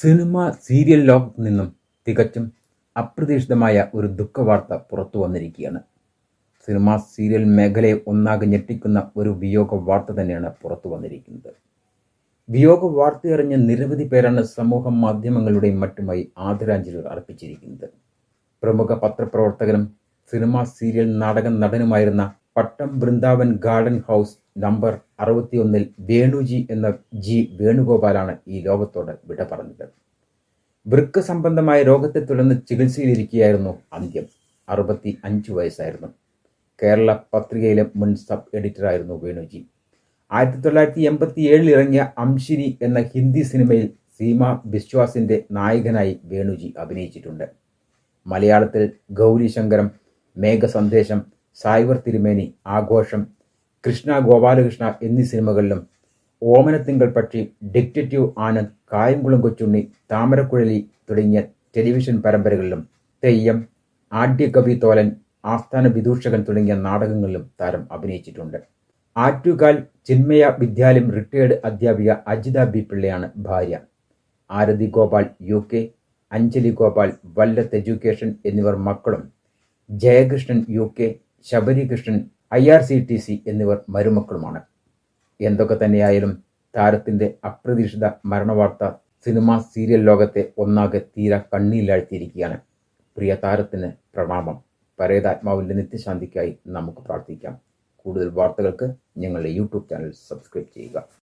Cinema serial ലോകത്ത് നിന്നും തികച്ചും അപ്രതീക്ഷിതമായ ഒരു ദുഃഖവാർത്ത പുറത്തു വന്നിരിക്കുകയാണ്. സിനിമ സീരിയൽ മേഖലയെ ഒന്നാകെ ഞെട്ടിക്കുന്ന ഒരു വിയോഗ വാർത്ത തന്നെയാണ് പുറത്തു വന്നിരിക്കുന്നത്. വിയോഗ വാർത്തയറിഞ്ഞ നിരവധി പേരാണ് സമൂഹ മാധ്യമങ്ങളുടെയും മറ്റുമായി ആദരാഞ്ജലികൾ അർപ്പിച്ചിരിക്കുന്നത്. പ്രമുഖ പത്രപ്രവർത്തകനും സിനിമ സീരിയൽ നാടക നടനുമായിരുന്ന Pattom Vrindavan garden house number അറുപത്തിയൊന്നിൽ Venuji എന്ന ജി വേണുഗോപാലാണ് ഈ ലോകത്തോട് വിട പറഞ്ഞത്. വൃക്ക സംബന്ധമായ രോഗത്തെ തുടർന്ന് ചികിത്സയിലിരിക്കുകയായിരുന്നു അന്ത്യം. അറുപത്തി അഞ്ച് വയസ്സായിരുന്നു. കേരള പത്രികയിലെ മുൻ സബ് എഡിറ്ററായിരുന്നു വേണുജി. ആയിരത്തി തൊള്ളായിരത്തി എൺപത്തി ഏഴിൽ ഇറങ്ങിയ അംശിനി എന്ന ഹിന്ദി സിനിമയിൽ സീമ ബിശ്വാസിന്റെ നായകനായി വേണുജി അഭിനയിച്ചിട്ടുണ്ട്. മലയാളത്തിൽ ഗൗരി ശങ്കരം മേഘസന്ദേശം സായ്വർ തിരുമേനി ആഘോഷം കൃഷ്ണ ഗോപാലകൃഷ്ണ എന്നീ സിനിമകളിലും ഓമനത്തിങ്കൾ പക്ഷി ഡിക്റ്റേറ്റീവ് ആനന്ദ് കായംകുളം കൊച്ചുണ്ണി താമരക്കുഴലി തുടങ്ങിയ ടെലിവിഷൻ പരമ്പരകളിലും തെയ്യം ആഢ്യകവി തോലൻ ആസ്ഥാന വിദൂഷകൻ തുടങ്ങിയ നാടകങ്ങളിലും താരം അഭിനയിച്ചിട്ടുണ്ട്. ആറ്റുകാൽ ചിന്മയ വിദ്യാലയം റിട്ടയേർഡ് അധ്യാപിക അജിത ബി പിള്ളയാണ് ഭാര്യ. Arathi Gopal U K Anjali Gopal Vallath education എന്നിവർ മക്കളും Jayakrishnan U K Sabarikrishnan I R C T C എന്നിവർ മരുമക്കളുമാണ്. എന്തൊക്കെ തന്നെയായാലും താരത്തിന്റെ അപ്രതീക്ഷിത മരണവാർത്ത സിനിമ സീരിയൽ ലോകത്തെ ഒന്നാകെ തീരെ കണ്ണീലാഴ്ത്തിയിരിക്കുകയാണ് പ്രിയ താരത്തിന് പ്രണാമം. പരേതാത്മാവിന്റെ നിത്യശാന്തിക്കായി നമുക്ക് പ്രാർത്ഥിക്കാം. കൂടുതൽ വാർത്തകൾക്ക് ഞങ്ങളുടെ യൂട്യൂബ് ചാനൽ സബ്സ്ക്രൈബ് ചെയ്യുക.